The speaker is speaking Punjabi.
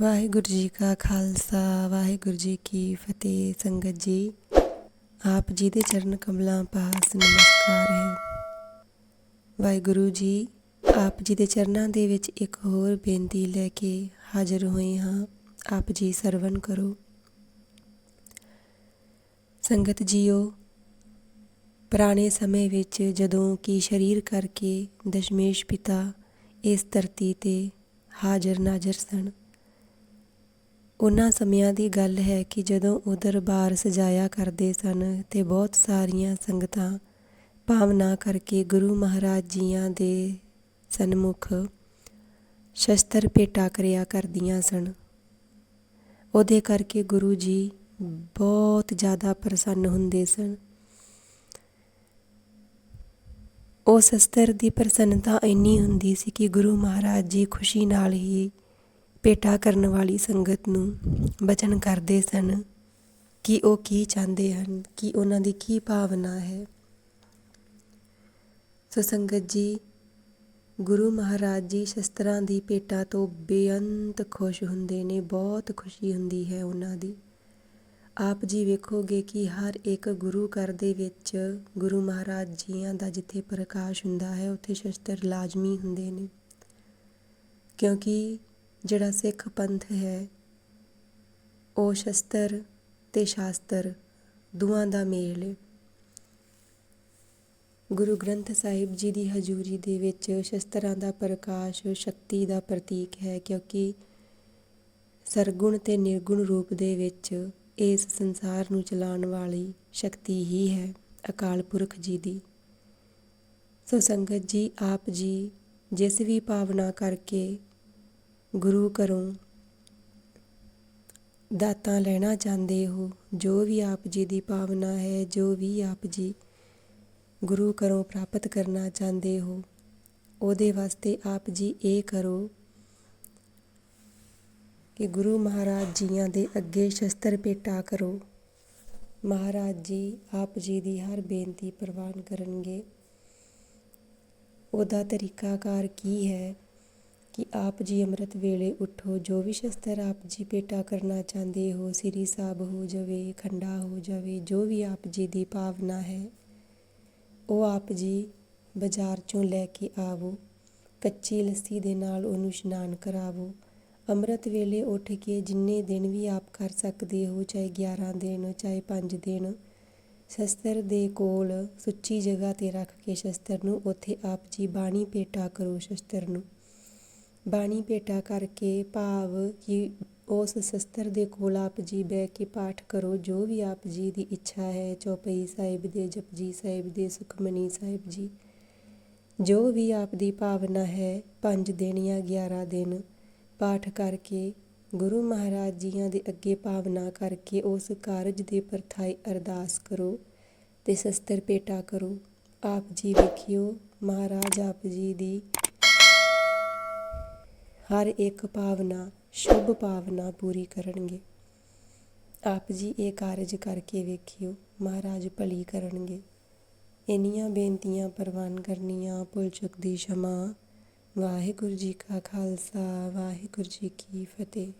ਵਾਹਿਗੁਰੂ ਜੀ ਕਾ ਖਾਲਸਾ, ਵਾਹਿਗੁਰੂ ਜੀ ਕੀ ਫਤਿਹ। ਸੰਗਤ ਜੀ, ਆਪ ਜੀ ਦੇ ਚਰਨ ਕਮਲਾਂ ਪਾਸ ਨਮਸਕਾਰ ਹੈ। ਵਾਹਿਗੁਰੂ ਜੀ, ਆਪ ਜੀ ਦੇ ਚਰਨਾਂ ਦੇ ਵਿੱਚ ਇੱਕ ਹੋਰ ਬੇਨਤੀ ਲੈ ਕੇ ਹਾਜ਼ਰ ਹੋਏ ਹਾਂ। ਆਪ ਜੀ ਸਰਵਨ ਕਰੋ। ਸੰਗਤ ਜੀਓ, ਪੁਰਾਣੇ ਸਮੇਂ ਵਿੱਚ ਜਦੋਂ ਕਿ ਸ਼ਰੀਰ ਕਰਕੇ ਦਸ਼ਮੇਸ਼ ਪਿਤਾ ਇਸ ਧਰਤੀ ਤੇ ਹਾਜ਼ਰ ਨਾਜ਼ਰ ਸਨ ਉਹਨਾਂ ਸਮਿਆਂ ਦੀ ਗੱਲ ਹੈ ਕਿ ਜਦੋਂ ਉਹ ਦਰਬਾਰ ਸਜਾਇਆ ਕਰਦੇ ਸਨ ਤੇ ਬਹੁਤ ਸਾਰੀਆਂ ਸੰਗਤਾਂ ਭਾਵਨਾ ਕਰਕੇ ਗੁਰੂ ਮਹਾਰਾਜ ਜੀਆਂ ਦੇ ਸਨਮੁਖ ਸ਼ਸਤਰ ਭੇਟਾ ਕਰਿਆ ਕਰਦੀਆਂ ਸਨ। ਉਹਦੇ ਕਰਕੇ ਗੁਰੂ ਜੀ ਬਹੁਤ ਜ਼ਿਆਦਾ ਪ੍ਰਸੰਨ ਹੁੰਦੇ ਸਨ। ਉਹ ਸ਼ਸਤਰ ਦੀ ਪ੍ਰਸੰਨਤਾ ਇੰਨੀ ਹੁੰਦੀ ਸੀ ਕਿ ਗੁਰੂ ਮਹਾਰਾਜ ਜੀ ਖੁਸ਼ੀ ਨਾਲ ਹੀ ਭੇਟਾ ਕਰਨ ਵਾਲੀ ਸੰਗਤ ਨੂੰ ਬਚਨ ਕਰਦੇ ਸਨ ਕਿ ਉਹ ਕੀ ਚਾਹੁੰਦੇ ਹਨ, ਕਿ ਉਹਨਾਂ ਦੀ ਕੀ ਭਾਵਨਾ ਹੈ। ਸੋ ਸੰਗਤ ਜੀ, ਗੁਰੂ ਮਹਾਰਾਜ ਜੀ ਸ਼ਸਤਰਾਂ ਦੀ ਭੇਟਾ ਤੋਂ ਬੇਅੰਤ ਖੁਸ਼ ਹੁੰਦੇ ਨੇ, ਬਹੁਤ ਖੁਸ਼ੀ ਹੁੰਦੀ ਹੈ ਉਹਨਾਂ ਦੀ। ਆਪ ਜੀ ਵੇਖੋਗੇ ਕਿ ਹਰ ਇੱਕ ਗੁਰੂ ਘਰ ਦੇ ਵਿੱਚ ਗੁਰੂ ਮਹਾਰਾਜ ਜੀਆਂ ਦਾ ਜਿੱਥੇ ਪ੍ਰਕਾਸ਼ ਹੁੰਦਾ ਹੈ, ਉੱਥੇ ਸ਼ਸਤਰ ਲਾਜ਼ਮੀ ਹੁੰਦੇ ਨੇ। ਕਿਉਂਕਿ ਜਿਹੜਾ ਸਿੱਖ ਪੰਥ ਹੈ, ਉਹ ਸ਼ਸਤਰ ਤੇ ਸ਼ਾਸਤਰ ਦੋਵਾਂ ਦਾ ਮੇਲ ਹੈ। ਗੁਰੂ ਗ੍ਰੰਥ ਸਾਹਿਬ ਜੀ ਦੀ ਹਜ਼ੂਰੀ ਦੇ ਵਿੱਚ ਸ਼ਸਤਰਾਂ ਦਾ ਪ੍ਰਕਾਸ਼ ਸ਼ਕਤੀ ਦਾ ਪ੍ਰਤੀਕ ਹੈ, ਕਿਉਂਕਿ ਸਰਗੁਣ ਤੇ ਨਿਰਗੁਣ ਰੂਪ ਦੇ ਵਿੱਚ ਇਸ ਸੰਸਾਰ ਨੂੰ ਚਲਾਉਣ ਵਾਲੀ ਸ਼ਕਤੀ ਹੀ ਹੈ, ਅਕਾਲ ਪੁਰਖ ਜੀ ਦੀ। ਸੋ ਸੰਗਤ ਜੀ, ਆਪ ਜੀ, ਜਿਸ ਵੀ ਭਾਵਨਾ ਕਰਕੇ ਗੁਰੂ ਘਰੋਂ ਦਾਤਾਂ ਲੈਣਾ ਚਾਹੁੰਦੇ ਹੋ, ਜੋ ਵੀ ਆਪ ਜੀ ਦੀ ਭਾਵਨਾ ਹੈ, ਜੋ ਵੀ ਆਪ ਜੀ ਗੁਰੂ ਘਰੋਂ ਪ੍ਰਾਪਤ ਕਰਨਾ ਚਾਹੁੰਦੇ ਹੋ, ਉਹਦੇ ਵਾਸਤੇ ਆਪ ਜੀ ਇਹ ਕਰੋ ਕਿ ਗੁਰੂ ਮਹਾਰਾਜ ਜੀਆਂ ਦੇ ਅੱਗੇ ਸ਼ਸਤਰ ਭੇਟਾ ਕਰੋ। ਮਹਾਰਾਜ ਜੀ ਆਪ ਜੀ ਦੀ ਹਰ ਬੇਨਤੀ ਪ੍ਰਵਾਨ ਕਰਨਗੇ। ਉਹਦਾ ਤਰੀਕਾਕਾਰ ਕੀ ਹੈ? ਕਿ ਆਪ ਜੀ ਅੰਮ੍ਰਿਤ ਵੇਲੇ ਉਠੋ, ਜੋ ਵੀ ਸ਼ਸਤਰ ਆਪ ਜੀ ਪੇਟਾ ਕਰਨਾ ਚਾਹੁੰਦੇ ਹੋ, ਸ੍ਰੀ ਸਾਹਿਬ ਹੋ ਜਾਵੇ, ਖੰਡਾ ਹੋ ਜਾਵੇ, ਜੋ ਵੀ ਆਪ ਜੀ ਦੀ ਭਾਵਨਾ ਹੈ, ਉਹ ਆਪ ਜੀ ਬਾਜ਼ਾਰ ਚੋਂ ਲੈ ਕੇ ਆਵੋ, ਕੱਚੀ ਲੱਸੀ ਦੇ ਨਾਲ ਉਹਨੂੰ ਇਸ਼ਨਾਨ ਕਰਾਵੋ। ਅੰਮ੍ਰਿਤ ਵੇਲੇ ਉੱਠ ਕੇ ਜਿੰਨੇ ਦਿਨ ਵੀ ਆਪ ਕਰ ਸਕਦੇ ਹੋ, ਚਾਹੇ 11 ਦਿਨ, ਚਾਹੇ 5 ਦਿਨ, ਸ਼ਸਤਰ ਦੇ ਕੋਲ ਸੁੱਚੀ ਜਗ੍ਹਾ ਤੇ ਰੱਖ ਕੇ ਸ਼ਸਤਰ ਨੂੰ ਉੱਥੇ ਆਪ ਜੀ ਬਾਣੀ ਪੇਟਾ ਕਰੋ, ਸ਼ਸਤਰ ਨੂੰ। ਬਾਣੀ ਭੇਟਾ ਕਰਕੇ ਭਾਵ ਕਿ ਉਸ ਸ਼ਸਤਰ ਦੇ ਕੋਲ ਆਪ ਜੀ ਬਹਿ ਕੇ ਪਾਠ ਕਰੋ, ਜੋ ਵੀ ਆਪ ਜੀ ਦੀ ਇੱਛਾ ਹੈ, ਚੌਪਈ ਸਾਹਿਬ ਦੇ, ਜਪਜੀ ਸਾਹਿਬ ਦੇ, ਸੁਖਮਨੀ ਸਾਹਿਬ ਜੀ। ਜੋ ਵੀ ਆਪ ਦੀ ਭਾਵਨਾ ਹੈ, ਪੰਜ ਦਿਨ ਜਾਂ 11 ਦਿਨ ਪਾਠ ਕਰਕੇ ਗੁਰੂ ਮਹਾਰਾਜ ਜੀਆਂ ਦੇ ਅੱਗੇ ਭਾਵਨਾ ਕਰਕੇ ਉਸ ਕਾਰਜ ਦੇ ਪਰਥਾਈ ਅਰਦਾਸ ਕਰੋ ਤੇ ਸ਼ਸਤਰ ਭੇਟਾ ਕਰੋ। ਆਪ ਜੀ ਵੇਖਿਓ, ਮਹਾਰਾਜ ਆਪ ਜੀ ਦੀ ਹਰ ਇੱਕ ਭਾਵਨਾ, ਸ਼ੁਭ ਭਾਵਨਾ ਪੂਰੀ ਕਰਨਗੇ। ਆਪ ਜੀ ਇਹ ਕਾਰਜ ਕਰਕੇ ਵੇਖਿਓ, ਮਹਾਰਾਜ ਭਲੀ ਕਰਨਗੇ। ਇੰਨੀਆਂ ਬੇਨਤੀਆਂ ਪ੍ਰਵਾਨ ਕਰਨੀਆਂ, ਭੁੱਲ ਚੁੱਕ ਦੀ ਸ਼ਮਾ। ਵਾਹਿਗੁਰੂ ਜੀ ਕਾ ਖਾਲਸਾ, ਵਾਹਿਗੁਰੂ ਜੀ ਕੀ ਫਤਿਹ।